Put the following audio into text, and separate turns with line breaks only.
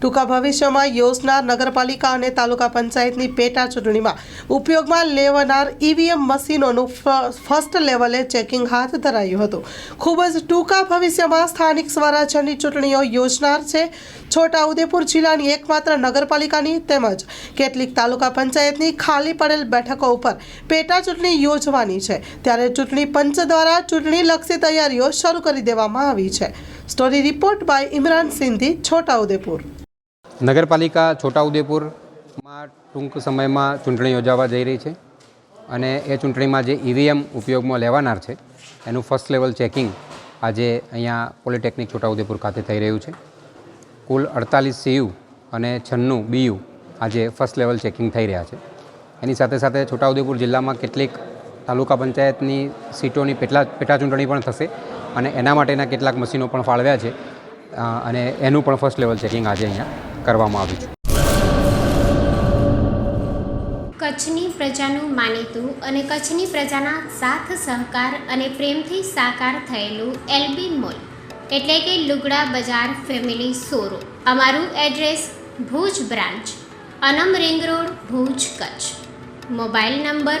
ટૂંકા ભવિષ્યમાં યોજનાર નગરપાલિકા અને તાલુકા પંચાયતની પેટા ચૂંટણીમાં ઉપયોગમાં લેવાનાર ઈવીએમ મશીનોનું ફર્સ્ટ લેવલે ચેકિંગ હાથ ધરાયું હતું. ખૂબ જ ટૂંકા ભવિષ્યમાં સ્થાનિક સ્વરાજ્યની ચૂંટણીઓ યોજનાર છે. છોટાઉદેપુર જિલ્લાની એકમાત્ર નગરપાલિકાની તેમજ કેટલીક તાલુકા પંચાયતની ખાલી પડેલ બેઠકો ઉપર પેટા ચૂંટણી યોજવાની છે. ત્યારે ચૂંટણી પંચ દ્વારા ચૂંટણીલક્ષી તૈયારીઓ શરૂ કરી દેવામાં આવી છે. Story report by Imran Sindhi Chhotaudepur
નગરપાલિકા છોટાઉદેપુરમાં ટૂંક સમયમાં ચૂંટણી યોજાવા જઈ રહી છે અને એ ચૂંટણીમાં જે ઈવીએમ ઉપયોગમાં લેવાનાર છે, એનું ફર્સ્ટ લેવલ ચેકિંગ આજે અહીંયા પોલિટેકનિક છોટાઉદેપુર ખાતે થઈ રહ્યું છે. કુલ અડતાલીસ સીયુ અને છન્નું બીયુ આજે ફર્સ્ટ લેવલ ચેકિંગ થઈ રહ્યા છે. એની સાથે સાથે છોટાઉદેપુર જિલ્લામાં કેટલીક તાલુકા પંચાયતની સીટોની પેટલા પેટા ચૂંટણી પણ થશે અને એના માટેના કેટલાક મશીનો પણ ફાળવ્યા છે. અને એનું પણ ફર્સ્ટ લેવલ ચેકિંગ આજે અહીંયા કરવામાં આવ્યું છે.
કચ્છની પ્રજાનું માનીતું અને કચ્છની પ્રજાના સાથ, સહકાર અને પ્રેમથી સાકાર થયેલું એલબી મોલ, એટલે કે લુગડા બજાર ફેમિલી સોરો અમારું એડ્રેસ ભુજ બ્રાન્ચ, અનમ ring road, Bhuj Kutch. Mobile number